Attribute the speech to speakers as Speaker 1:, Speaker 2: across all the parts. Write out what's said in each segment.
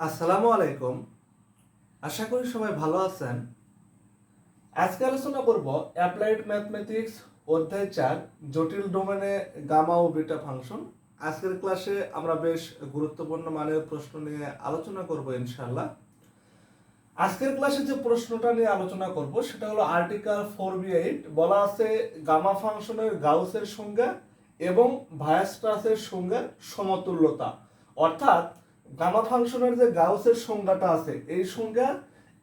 Speaker 1: আসসালামু আলাইকুম। আশা করি সবাই ভালো আছেন। আজকে আলোচনা করব অ্যাপ্লাইড ম্যাথমেটিক্স অধ্যায় চার, জটিল ডোমেনে গামা ও বিটা ফাংশন। আজকের ক্লাসে আমরা বেশ গুরুত্বপূর্ণ মানের প্রশ্ন নিয়ে আলোচনা করব ইনশাল্লাহ আজকের ক্লাসে যে প্রশ্নটা নিয়ে আলোচনা করব, সেটা হলো আর্টিকেল ফোর বি এইট। বলা আছে গামা ফাংশনের গাউসের সংজ্ঞা এবং ভায়াস্ট্রাসের সংজ্ঞার সমতুল্যতা। অর্থাৎ গামা ফাংশনের যে গাউসের সংজ্ঞাটা আছে, এই সংজ্ঞা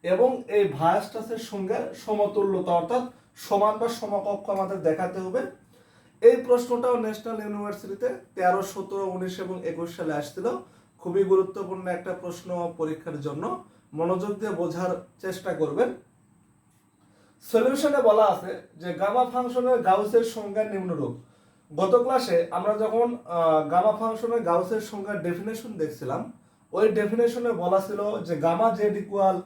Speaker 1: এবং এই ভায়াস্ট্রাসের সংজ্ঞার সমতুল্যতা, অর্থাৎ সমান বা সমকক্ষ আমাদের দেখাতে হবে। এই প্রশ্নটাও ন্যাশনাল ইউনিভার্সিটিতে তেরো, সতেরো, উনিশ এবং একুশ সালে আসছিল। খুবই গুরুত্বপূর্ণ একটা প্রশ্ন পরীক্ষার জন্য। মনোযোগ দিয়ে বোঝার চেষ্টা করবেন। সলিউশনে বলা আছে যে গামা ফাংশনের গাউসের সংজ্ঞা নিম্নরূপ। গত ক্লাসে আমরা যখন গামা ফাংশনের গাউসের সংখ্যার ডেফিনেশন দেখছিলাম, ওই ডেফিনেশনে বলা ছিল যে gamma z equal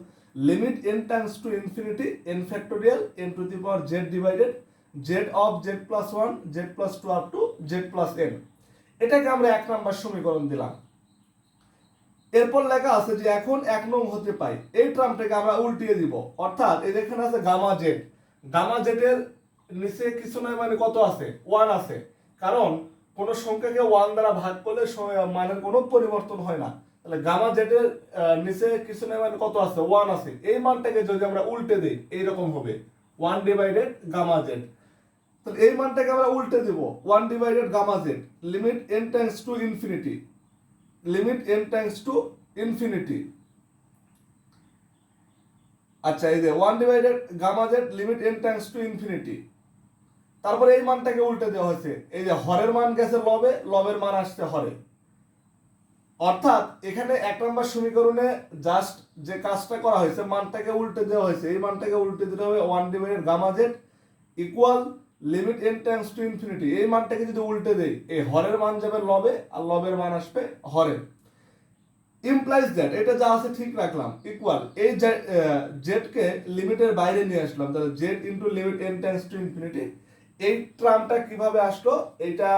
Speaker 1: limit n times to infinity n factorial n to the power z divided z of z plus one z plus two up to z plus n এটাকে আমরা এক নাম্বার সমীকরণ দিলাম। এরপর লেখা আছে যে এখন এক নং হতে পাই। এই টার্মটাকে আমরা উল্টিয়ে দিব। অর্থাৎ এই যেখানে আছে গামা জেড গামা জেডের নিচে কিছু নয় মানে কত আছে? ওয়ান আছে। কারণ কোন সংখ্যাকে ওয়ান দ্বারা ভাগ করলে মানের কোনো পরিবর্তন হয় না। তাহলে গামা আহ, নিচে কিছু নয় মানে কত আছে? ওয়ান আছে। এই মানটাকে যদি আমরা উল্টে দিই এইরকম হবে। ওয়ান ডিভাইডেড গামা জেড তাহলে এই মানটাকে আমরা উল্টে দিব। One divided gamma z limit n tends to infinity limit n tends to infinity আচ্ছা এই যে one divided gamma z limit n tends to infinity তারপরে এই মানটাকে উল্টে দেওয়া হয়েছে। এই যে হরের মান গেছে লবে, লবের মান আসছে হরে। অর্থাৎ এখানে এক নম্বর সমীকরণে জাস্ট যে কাজটা করা হয়েছে, মানটাকে উল্টে দেওয়া হয়েছে। এই মানটাকে উল্টে দিতে হবে one divided gamma z equal limit n tends to infinity এই মানটাকে যদি উল্টে দেই, এই হরের মান যাবে লবে আর লবের মান আসবে হরে। ইমপ্লাইজ দ্যাট এটা যা আছে ঠিক রাখলাম ইকুয়াল এই জেডকে লিমিটের বাইরে নিয়ে আসলাম, তাহলে z into limit n tends to infinity এই ট্রামটা কীভাবে আসলো, এটা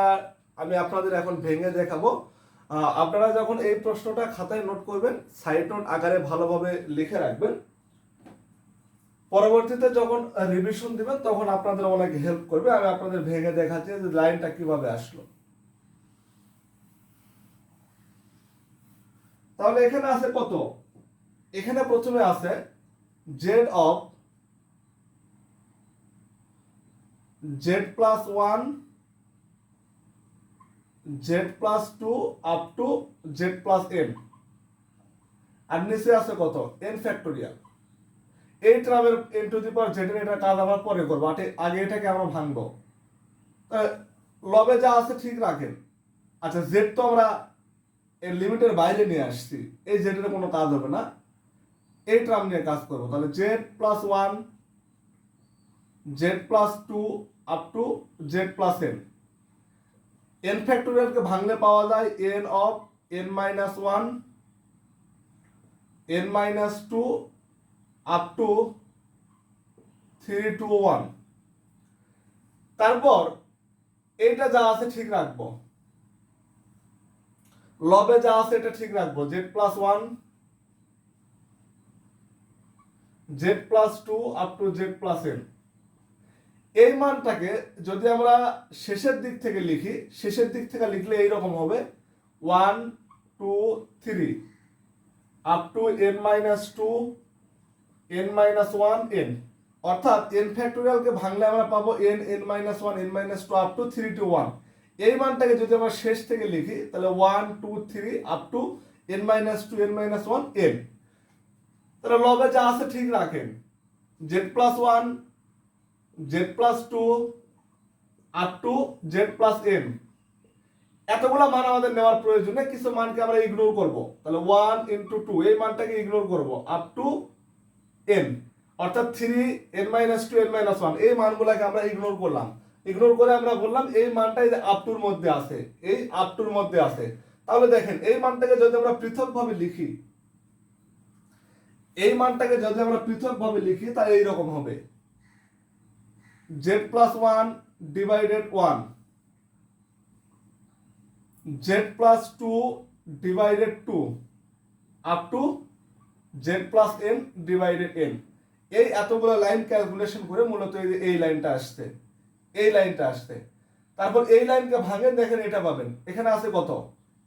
Speaker 1: আমি আপনাদের এখন ভেঙে দেখাবো। আপনারা যখন এই প্রশ্নটা খাতায় নোট করবেন সাইড নোট আকারে ভালোভাবে লিখে রাখবেন। পরবর্তীতে যখন রিভিশন দিবেন, তখন আপনাদের অনেক হেল্প করবে। আমি আপনাদের ভেঙে দেখাচ্ছি যে লাইনটা কীভাবে আসলো। তাহলে এখানে আছে কত? এখানে প্রথমে আছে z of z plus one z plus two up to z plus n আর নিচে আছে কত? এন ফ্যাক্টোরিয়াল এই ট্রামের n to the power z এটা কাজ আমরা পরে করব আগে এটাকে আমরা ভাঙবো। লবে যা আছে ঠিক রাখেন। আচ্ছা জেড তো আমরা এর লিমিটের বাইরে নিয়ে আসছি। এই জেডের কোনো কাজ হবে না। এই ট্রাম নিয়ে কাজ করব। তাহলে z plus one z plus two up to z plus n n ফ্যাক্টোরিয়ালকে ভাঙলে পাওয়া যায় n of n minus one n minus two up to three two one তারপর এইটা যা আছে ঠিক রাখব। লবে যা আছে এটা ঠিক রাখব। Z plus one z plus two up to z plus n এই মানটাকে যদি আমরা শেষের দিক থেকে লিখি, শেষের দিক থেকে লিখলে এইরকম হবে। One, two, three. Up to n minus two, n minus one, n. অর্থাৎ এন ফ্যাক্টোরিয়ালকে ভাঙলে আমরা পাবো n n minus one, n minus two, up to three two one. এই মানটাকে যদি আমরা শেষ থেকে লিখি, তাহলে one, two, three, up to n minus two, n minus one, n. তাহলে লবে যা আছে ঠিক রাখেন। Z plus one z plus two up to z plus n এতগুলা মান আমাদের নেওয়ার প্রয়োজন নেই কিছু মানকে আমরা ইগনোর করব। তাহলে ওয়ান ইন্টু টু এই মানটাকে ইগনোর করব আপ টু এন অর্থাৎ three n minus two n minus one এই মানগুলোকে আমরা ইগনোর করলাম। ইগনোর করে আমরা বললাম এই মানটা এই আপ টুর মধ্যে আছে, এই আপ টুর মধ্যে আছে। তাহলে দেখেন, এই মানটাকে যদি আমরা পৃথকভাবে লিখি, এই মানটাকে যদি আমরা পৃথকভাবে লিখি তাহলে এইরকম হবে। Z plus one divided one z plus two divided two up to z plus n divided n এই এতগুলো লাইন ক্যালকুলেশন করে মূলত এই এই লাইনটা আসছে। এই লাইনটা আসছে। তারপর এই লাইনকে ভাঙে দেখেন এটা পাবেন। এখানে আছে কত?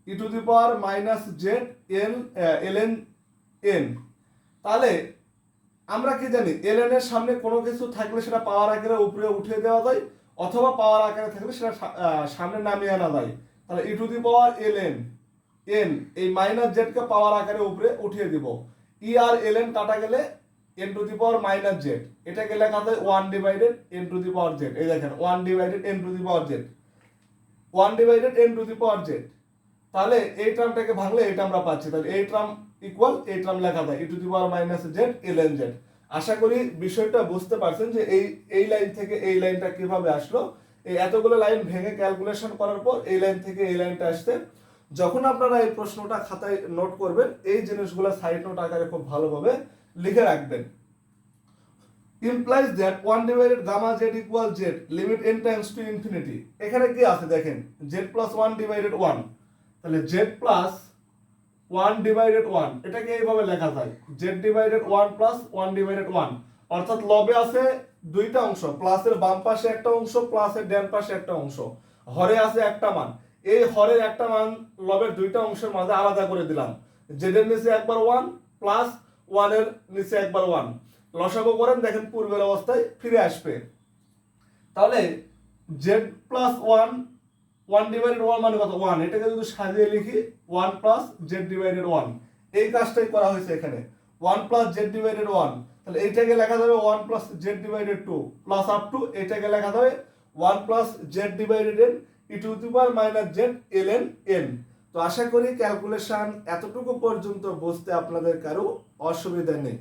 Speaker 1: E to the power minus z n l n n তাহলে আমরা কি জানি এল এন এর সামনে কোনো কিছু থাকলে সেটা পাওয়ার আকারে উপরে উঠিয়ে দেওয়া যায়, অথবা পাওয়ার আকারে থাকলে সেটা সামনে নামিয়ে আনা যায়। তাহলে e to the power l n n এই মাইনাস জেডকে পাওয়ার আকারে উপরে উঠিয়ে দিব। ই আর এল এন কাটা গেলে n to the power minus z এটাকে লেখা যায় one divided n to the power z এই দেখেন one divided n to the power z one divided n to the power z তাহলে এই টার্মটাকে ভাঙলে এটা আমরা পাচ্ছি। তাহলে এই টার্ম ইকুয়াল এই টার্ম লেখা যায়। E to the power minus z l n z আশা করি বিষয়টা বুঝতে পারছেন যে এই এই লাইন থেকে এই লাইনটা কীভাবে আসলো। এই এতগুলো লাইন ভেঙে ক্যালকুলেশন করার পর এই লাইন থেকে এই লাইনটা আসতে যখন আপনারা এই প্রশ্নটা খাতায় নোট করবেন, এই জিনিসগুলো সাইড নোট আকারে খুব ভালোভাবে লিখে রাখবেন। implies that 1 divided gamma z equal z limit n tends to infinity এখানে কি আছে দেখেন? জেড প্লাস 1 ডিভাইডেড 1 তাহলে z plus 1 divided 1 এটাকে এইভাবে লেখা যায়। Z divided one plus one divided one অর্থাৎ লবে আছে দুইটা অংশ, প্লাসের বাম পাশে একটা অংশ, প্লাসের ডান পাশে একটা অংশ। হরে আছে একটা মান। এই হরের একটা মান লবের দুইটা অংশের মাঝে আলাদা করে দিলাম। জেড এর নিচে একবার ওয়ান প্লাস 1 এর নিচে একবার ওয়ান লসাগু করেন, দেখেন পূর্বের অবস্থায় ফিরে আসবে। তাহলে z plus one one divided one মানে কত? ওয়ান এটাকে যদি সাজিয়ে লিখি one plus z divided one এই কাজটাই করা হয়েছে এখানে। One plus z divided one তাহলে এইটাকে লেখা যাবে one plus z divided two plus up to এটাকে লেখা যাবে one plus z divided n e to the power minus z l n n তো আশা করি ক্যালকুলেশন এতটুকু পর্যন্ত বুঝতে আপনাদের কারও অসুবিধা নেই।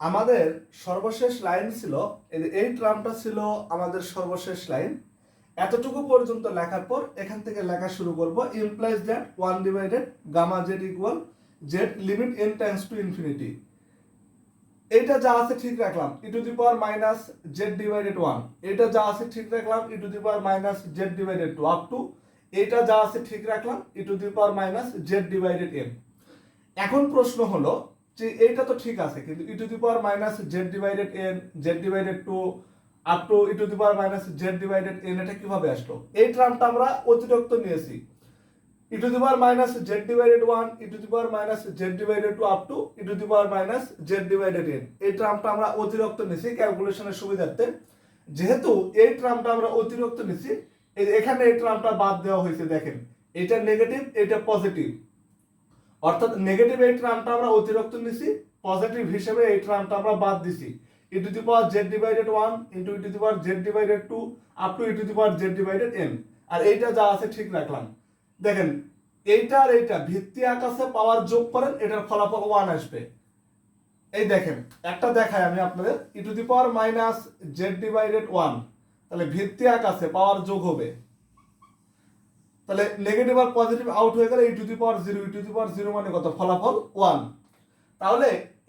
Speaker 1: আমাদের সর্বশেষ লাইন ছিল, এই ট্রামটা ছিল আমাদের সর্বশেষ লাইন। এতটুকু পর্যন্ত লেখার পর এখান থেকে লেখা শুরু করব implies that one divided gamma z equal z limit n times to infinity এইটা যা আছে ঠিক রাখলাম e to the power minus z divided one এটা যা আছে ঠিক রাখলাম e to the power minus z divided two up to এটা যা আছে ঠিক রাখলাম e to the power minus z divided n এখন প্রশ্ন হলো এইটা তো ঠিক আছে, কিন্তু e to the power minus z divided n z divided two up to e to the power minus z divided n এটা কীভাবে আসলো? এই টার্মটা আমরা অতিরিক্ত নিয়েছি। E to the power minus z divided one e to the power minus z divided two up to e to the power minus z divided n এই টার্মটা আমরা অতিরিক্ত নিয়েছি ক্যালকুলেশনের সুবিধার্থে। যেহেতু এই টার্মটা আমরা অতিরিক্ত নিয়েছি এখানে এই টার্মটা বাদ দেওয়া হয়েছে, দেখেন। এটা নেগেটিভ এটা পজিটিভ অর্থাৎ নেগেটিভ এই টার্মটা আমরা অতিরিক্ত নিছি পজিটিভ হিসেবে এই টার্মটা আমরা বাদ দিছি। E to the power z divided one into e to the power z divided two up to e to the power z divided n আর এইটা যা আছে ঠিক রাখলাম। দেখেন, এইটা আর এইটা ভিত্তি আকাশে পাওয়ার যোগ করেন, এটার ফলাফল ওয়ান আসবে। এই দেখেন, একটা দেখাই আমি আপনাদের e to the power minus z divided one তাহলে ভিত্তি আকাশে পাওয়ার যোগ হবে। তাহলে নেগেটিভ আর পজিটিভ আউট হয়ে গেলে e to the power zero e to the power zero মানে কত? ফলাফল ওয়ান তাহলে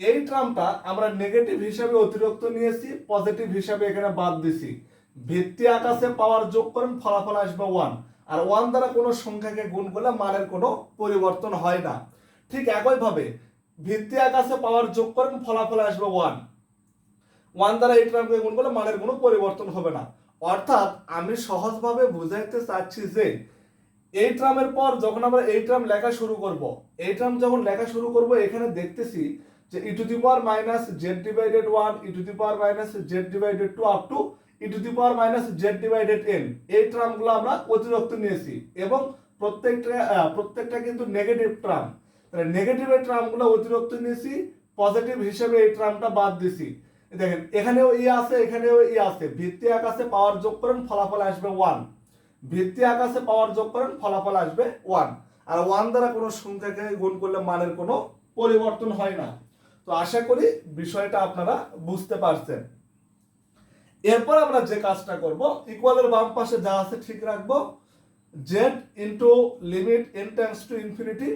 Speaker 1: এই টার্মটা আমরা নেগেটিভ হিসাবে অতিরিক্ত নিয়েছি পজিটিভ হিসাবে এখানে বাদ দিছি। ভিত্তি আকাশে পাওয়ার যোগ করেন, ফলাফল আসবে ওয়ান আর ওয়ান দ্বারা কোনো সংখ্যাকে গুণ করলে মানের কোনো পরিবর্তন হয় না। ঠিক একইভাবে ভিত্তি আকাশে পাওয়ার যোগ করেন, ফলাফল আসবে ওয়ান ওয়ান দ্বারা এই টার্মকে গুণ করলে মানের কোনো পরিবর্তন হবে না। অর্থাৎ আমি সহজভাবে বুঝাইতে চাচ্ছি যে এই ট্রামের পর যখন আমরা এই ট্রাম লেখা শুরু করব, এই ট্রাম যখন লেখা শুরু করব, এখানে দেখতেছি যে e to the power minus z divided one e to the power minus z divided two up to e to the power minus z divided n এই ট্রামগুলো আমরা অতিরিক্ত নিয়েছি এবং প্রত্যেকটা প্রত্যেকটা কিন্তু নেগেটিভ ট্রাম। তাহলে নেগেটিভের ট্রামগুলো অতিরিক্ত নিয়েছি পজিটিভ হিসেবে এই ট্রামটা বাদ দিছি। দেখেন, এখানেও ই আছে, এখানেও ই আছে। ভিত্তি আকাশে পাওয়ার যোগ করেন, ফলাফল আসবে ওয়ান ভিত্তি আকাশে পাওয়ার যোগ করেন, ফলাফল আসবে ওয়ান আর ওয়ান দ্বারা কোনো সংখ্যাকে গুণ করলে মানের কোনো পরিবর্তন হয় না। তো আশা করি বিষয়টা আপনারা বুঝতে পারছেন। এরপর আমরা যে কাজটা করব ইকুয়ালের বাম পাশে যা আছে ঠিক রাখব z into limit n tends to infinity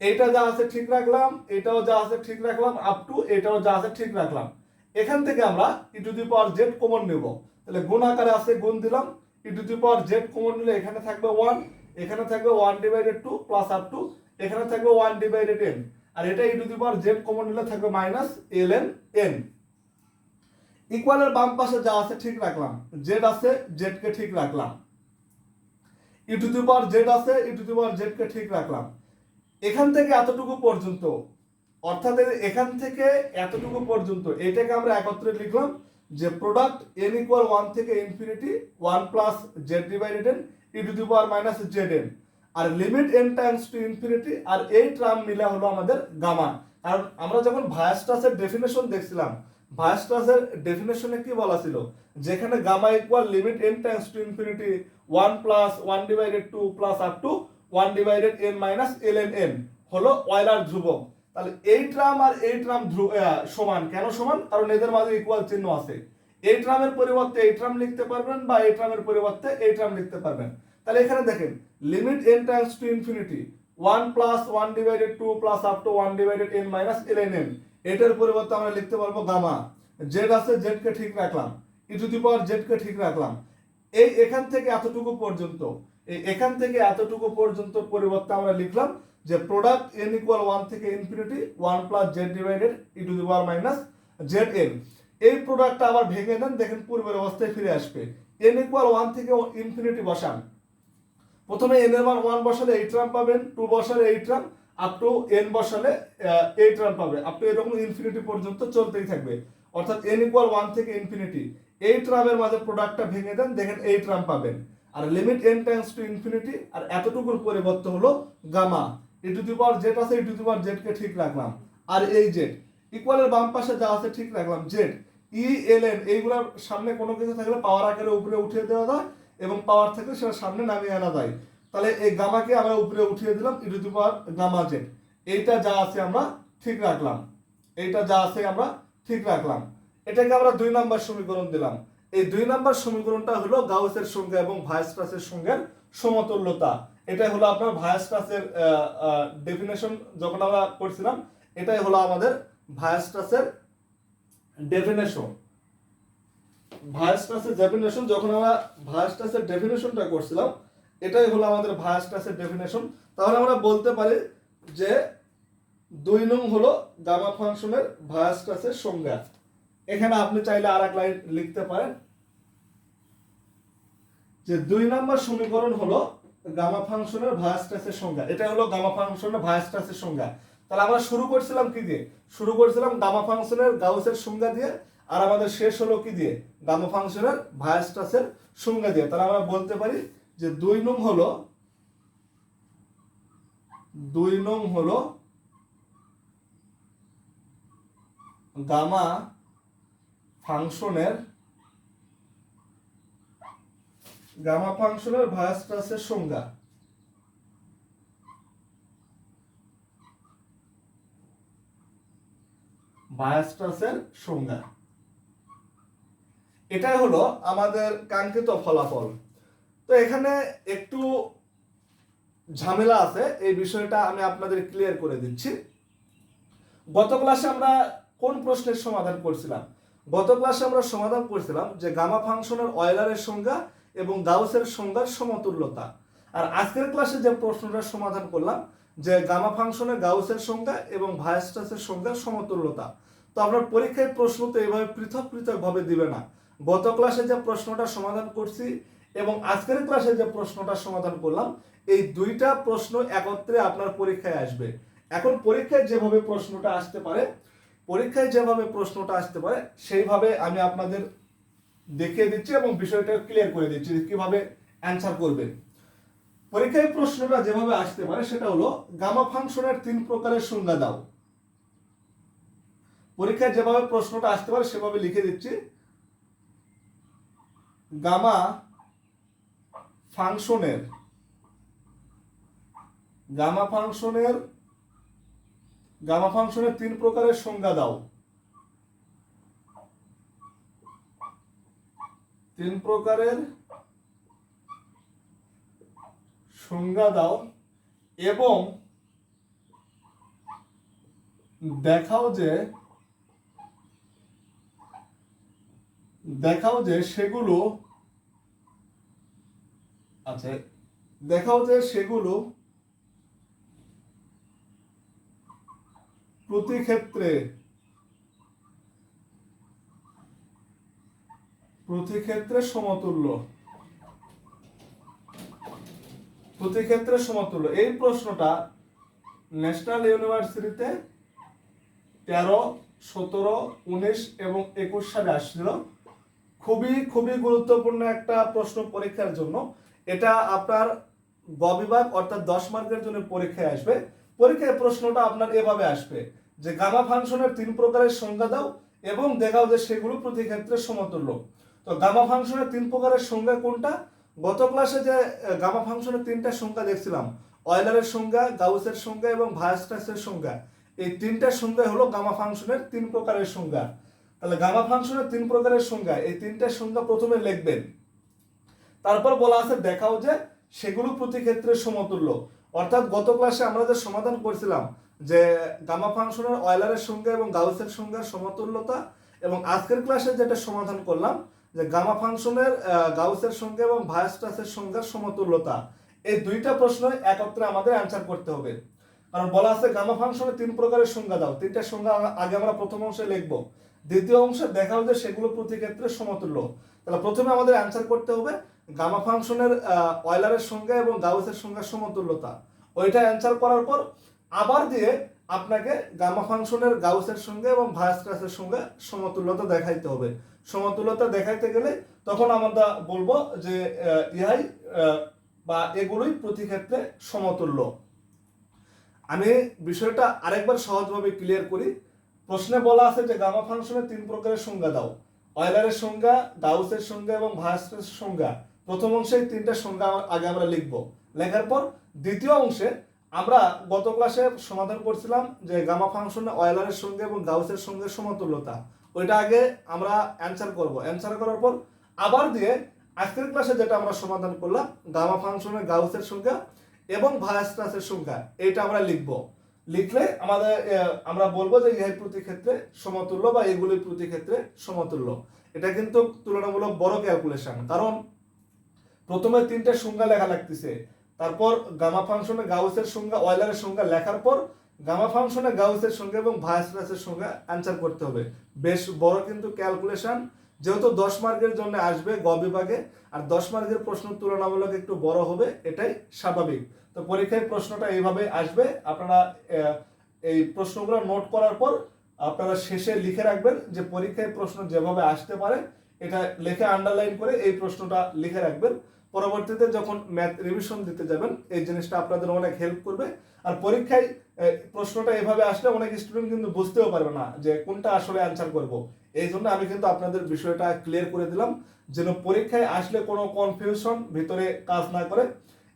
Speaker 1: এটা যা আছে ঠিক রাখলাম, এটাও যা আছে ঠিক রাখলাম আপ টু এটাও যা আছে ঠিক রাখলাম। এখান থেকে আমরা e to the power z common নেব। তাহলে গুণ আকারে আছে, গুণ দিলাম e to the power z common নিলে এখানে থাকবে ওয়ান এখানে থাকবে one divided two plus up to এখানে থাকবে ওয়ান ডিভাইডেড এন আর এটা e to the power z common নিলে থাকবে মাইনাস এল এন এন ইকুয়ালের বাম পাশে যা আছে ঠিক রাখলাম। জেড আছে জেড কে ঠিক রাখলাম। E to the power z আছে e to the power Z কে ঠিক রাখলাম। এখান থেকে এতটুকু পর্যন্ত, অর্থাৎ এখান থেকে এতটুকু পর্যন্ত, এটাকে আমরা একত্রে লিখলাম। যে প্রোডাক্ট এন ইকুয়াল ওয়ান থেকে infinity one plus z divided n e to the power minus z n R limit n tends to infinity আর এই টার্ম মিলে হলো আমাদের গামা কারণ আমরা যখন ভায়াস্টাসের ডেফিনেশন দেখছিলাম ভায়াস্টাসের ডেফিনেশনে কি বলা ছিল? যেখানে gamma equal limit n tends to infinity one plus one divided two plus up to one divided n minus l n n হলো অয়লার ধ্রুবক। তাহলে এই ট্রাম আর এই ট্রাম সমান। কেন সমান? কারণ এদের মাঝে ইকুয়াল চিহ্ন আছে। এই ট্রামের পরিবর্তে এই ট্রাম লিখতে পারবেন বা এই ট্রামের পরিবর্তে এই ট্রাম লিখতে পারবেন। তাহলে এখানে দেখেন limit N Times to infinity one plus one divided two plus up to one divided n minus n n এটার পরিবর্তে আমরা লিখতে পারব গামা জেড আছে জেড কে ঠিক রাখলাম। E to the power Z কে ঠিক রাখলাম। এই এখান থেকে এতটুকু পর্যন্ত, এই এখান থেকে এতটুকু পর্যন্ত পরিবর্তে আমরা লিখলাম যে প্রোডাক্ট এন ইকুয়াল ওয়ান থেকে infinity one plus z divided e to the power minus z n এই প্রোডাক্টটা আবার ভেঙে নেন, দেখেন পূর্বের অবস্থায় ফিরে আসবে। এন ইকুয়াল ওয়ান থেকে ইনফিনিটি বসান। প্রথমে এন এর মান ওয়ান বসালে এইট রাম পাবেন টু বসালে এইট রাম আপ টু এন বসালে এইট রাম পাবে। আপ টু এরকম ইনফিনিটি পর্যন্ত চলতেই থাকবে। অর্থাৎ এন ইকুয়াল ওয়ান থেকে ইনফিনিটি এইট রামের মাঝে প্রোডাক্টটা ভেঙে দেন, দেখেন এইট রাম পাবেন। আর limit n tends to infinity আর এতটুকুর পরিবর্তন হলো gamma e to the power z আছে e to the power Z কে ঠিক রাখলাম। আর এই জেড ইকুয়ালের বাম পাশে যা আছে ঠিক রাখলাম। জেড ই এল এন এইগুলোর সামনে কোনো কিছু থাকলে পাওয়ার আকারে উপরে উঠিয়ে দেওয়া যায় এবং পাওয়ার থাকলে সেটা সামনে নামিয়ে আনা যায়। তাহলে এই গামাকে আমরা উপরে উঠিয়ে দিলাম e to the power gamma z এইটা যা আছে আমরা ঠিক রাখলাম। এইটা যা আছে আমরা ঠিক রাখলাম। এটাকে আমরা দুই নাম্বার সমীকরণ দিলাম। এই দুই নাম্বার সমীকরণটা হলো গাউসের সংখ্যা এবং ভায়াস্ট্রাসের সংখ্যার সমতুল্যতা। এটাই হলো আপনার ভায়াস্ট্রাসের ডেফিনেশন যখন আমরা করছিলাম এটাই হলো আমাদের ভায়াস্ট্রাসের ডেফিনেশন ভায়াস্ট্রাসের ডেফিনেশন যখন আমরা ভায়াস্ট্রাসের ডেফিনেশনটা করছিলাম, এটাই হলো আমাদের ভায়াস্ট্রাসের ডেফিনেশন তাহলে আমরা বলতে পারি যে দুই নং হলো গামা ফাংশনের ভায়াস্ট্রাসের সংজ্ঞা। এখানে আপনি চাইলে আর এক লাইন লিখতে পারেন। যে দুই নম্বর সমীকরণ হলো গামা ফাংশনের ভায়াস্ট্রাসের সংজ্ঞা। এটা হলো গামা ফাংশনের ভায়াস্ট্রাসের সংজ্ঞা। তাহলে আমরা শুরু করছিলাম কি দিয়ে? শুরু করছিলাম গামা ফাংশনের গাউসের সংজ্ঞা দিয়ে, আর আমাদের শেষ হলো কি দিয়ে? গামা ফাংশনের ভায়াস্ট্রাসের সংজ্ঞা দিয়ে। তাহলে আমরা বলতে পারি যে দুই নং হলো, দুই নং হলো গামা ফাংশনের গামা ফাংশনের ভায়াস্ট্রাসের সংজ্ঞা। ভায়াস্ট্রাসের সংজ্ঞা। এটাই হলো আমাদের কাঙ্ক্ষিত ফলাফল। তো এখানে একটু ঝামেলা আছে, এই বিষয়টা আমি আপনাদের ক্লিয়ার করে দিচ্ছি। গত ক্লাসে আমরা কোন প্রশ্নের সমাধান করছিলাম? গত ক্লাসে আমরা সমাধান করছিলাম যে গামা ফাংশনের অয়লারের সংজ্ঞা এবং গাউসের সংজ্ঞার সমতুল্যতা। আর আজকের ক্লাসে যে প্রশ্নটা সমাধান করলাম, যে গামা ফাংশনের গাউসের সংজ্ঞা এবং ভায়াস্টাসের সংজ্ঞার সমতুল্যতা। তো আপনার পরীক্ষায় প্রশ্ন তো এভাবে পৃথক পৃথক ভাবে দিবে না। গত ক্লাসে যে প্রশ্নটা সমাধান করছি এবং আজকের ক্লাসে যে প্রশ্নটা সমাধান করলাম, এই দুইটা প্রশ্ন একত্রে আপনার পরীক্ষায় আসবে। এখন পরীক্ষায় যেভাবে প্রশ্নটা আসতে পারে, পরীক্ষায় যেভাবে প্রশ্নটা আসতে পারে, সেইভাবে আমি আপনাদের দেখিয়ে দিচ্ছি এবং বিষয়টা ক্লিয়ার করে দিচ্ছি কীভাবে অ্যান্সার করবেন। পরীক্ষায় প্রশ্নটা যেভাবে আসতে পারে সেটা হলো গামা ফাংশনের তিন প্রকারের সংজ্ঞা দাও। পরীক্ষায় যেভাবে প্রশ্নটা আসতে পারে সেভাবে লিখে দিচ্ছি। গামা ফাংশনের গামা ফাংশনের গামা ফাংশনের তিন প্রকারের সংজ্ঞা দাও। তিন প্রকারের সংজ্ঞা দাও এবং দেখাও যে দেখাও যে সেগুলো আচ্ছা দেখাও যে সেগুলো প্রতি ক্ষেত্রে প্রতি ক্ষেত্রে সমতুল্য। প্রতি ক্ষেত্রে সমতুল্য। এই প্রশ্নটা ন্যাশনাল ইউনিভার্সিটিতে তেরো, সতেরো, উনিশ এবং একুশ সালে আসছিল। খুবই খুবই গুরুত্বপূর্ণ একটা প্রশ্ন পরীক্ষার জন্য। এটা আপনার গ বিভাগ অর্থাৎ দশ মার্কের জন্য পরীক্ষায় আসবে। পরীক্ষায় প্রশ্নটা আপনার এভাবে আসবে। যে গামা ফাংশনের তিন প্রকারের সংজ্ঞা দাও এবং দেখাও যে সেগুলো প্রতি ক্ষেত্রে সমতুল্য। তো গামা ফাংশনের তিন প্রকারের সংজ্ঞা কোনটা? গত ক্লাসে যে গামা ফাংশনের তিনটা সংজ্ঞা দেখছিলাম, অয়লারের সংজ্ঞা, গাউসের সংজ্ঞা এবং ভায়াস্টাসের সংজ্ঞা। এই তিনটা সংজ্ঞা হলো গামা ফাংশনের তিন প্রকারের সংজ্ঞা। তাহলে গামা ফাংশনের তিন প্রকারের সংজ্ঞা, এই তিনটা সংজ্ঞা প্রথমে লিখবেন। তারপর বলা আছে, দেখাও যে সেগুলো প্রতি ক্ষেত্রে সমতুল্য। অর্থাৎ গত ক্লাসে আমরা যে সমাধান করছিলাম, যে গামা ফাংশনের অয়লারের সংজ্ঞা এবং গাউসের সংজ্ঞার সমতুল্যতা এবং আজকের ক্লাসে যেটা সমাধান করলাম যে গামা ফাংশনের গাউসের সংজ্ঞা এবং ভায়াস্টাসের সংজ্ঞার সমতুল্যতা। এই দুইটা প্রশ্ন একত্রে আমাদের অ্যান্সার করতে হবে। কারণ বলা আছে গামা ফাংশনের তিন প্রকারের সংজ্ঞা দাও। তিনটা সংজ্ঞা আগে আমরা প্রথম অংশে লিখব। দ্বিতীয় অংশে দেখাও যে সেগুলো প্রতি ক্ষেত্রে সমতুল্য। তাহলে প্রথমে আমাদের অ্যান্সার করতে হবে গামা ফাংশনের অয়লারের সংজ্ঞা এবং গাউসের সংজ্ঞার সমতুল্যতা। ওইটা অ্যান্সার করার পর আবার দিয়ে আপনাকে গামা ফাংশনের, গাউসের সঙ্গে এবং ভায়াস্ট্রাসের সঙ্গে সমতুল্যতা দেখাইতে হবে। সমতুল্যতা দেখাইতে গেলে তখন আমরা বলব যে ইহাই বা এগুলোই প্রতি ক্ষেত্রে সমতুল্য। আমি বিষয়টা আরেকবার সহজভাবে ক্লিয়ার করি। প্রশ্নে বলা আছে যে গামা ফাংশনের তিন প্রকারের সংজ্ঞা দাও। অয়লারের সংজ্ঞা গাউসের সংজ্ঞা এবং ভায়াস্ট্রাসের সংজ্ঞা। প্রথম অংশে তিনটা সংজ্ঞা আগে আমরা লিখব। লেখার পর দ্বিতীয় অংশে আমরা গত ক্লাসে সমাধান করছিলাম যে গামা ফাংশনে অয়লারের সঙ্গে এবং গাউসের সঙ্গে সমতুল্যতা। ওইটা আগে আমরা অ্যান্সার করব। অ্যান্সার করার পর আবার দিয়ে আজকের ক্লাসে যেটা আমরা সমাধান করলাম গামা ফাংশনের গাউসের সংখ্যা এবং ভায়াস্ট্রাসের সংখ্যা এটা আমরা লিখব। লিখলে আমাদের আমরা বলব যে ইহাই প্রতি ক্ষেত্রে সমতুল্য বা এগুলির প্রতি ক্ষেত্রে সমতুল্য। এটা কিন্তু তুলনামূলক বড় ক্যালকুলেশন কারণ প্রথমে তিনটে সংজ্ঞা লেখা লাগতেছে, তারপর গামা ফাংশনে গাউসের সংজ্ঞা অয়লারের সংজ্ঞা লেখার পর গামা ফাংশনে গাউসের সংজ্ঞা এবং ভায়াসরাসের সংজ্ঞা অ্যান্সার করতে হবে। বেশ বড় কিন্তু ক্যালকুলেশন যেহেতু দশ মার্কের জন্য আসবে গ বিভাগে, আর দশ মার্কের প্রশ্ন তুলনামূলক একটু বড় হবে, এটাই স্বাভাবিক। তো পরীক্ষায় প্রশ্নটা এইভাবে আসবে। আপনারা এই প্রশ্নগুলো নোট করার পর আপনারা শেষে লিখে রাখবেন যে পরীক্ষায় প্রশ্ন যেভাবে আসতে পারে, এটা লিখে আন্ডারলাইন করে এই প্রশ্নটা লিখে রাখবেন। পরবর্তীতে যখন ম্যাথ রিভিশন দিতে যাবেন, এই জিনিসটা আপনাদের অনেক হেল্প করবে। আর পরীক্ষায় প্রশ্নটা এভাবে আসলে অনেক স্টুডেন্ট কিন্তু বুঝতেও পারবে না যে কোনটা আসলে অ্যান্সার করব। এই জন্য আমি কিন্তু আপনাদের বিষয়টা ক্লিয়ার করে দিলাম, যেন পরীক্ষায় আসলে কোনো কনফিউশন ভিতরে কাজ না করে।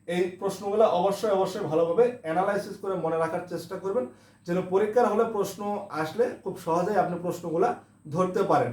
Speaker 1: এই প্রশ্নগুলো অবশ্যই অবশ্যই ভালোভাবে অ্যানালাইসিস করে মনে রাখার চেষ্টা করবেন, যেন পরীক্ষার হলে প্রশ্ন আসলে খুব সহজেই আপনি প্রশ্নগুলা ধরতে পারেন।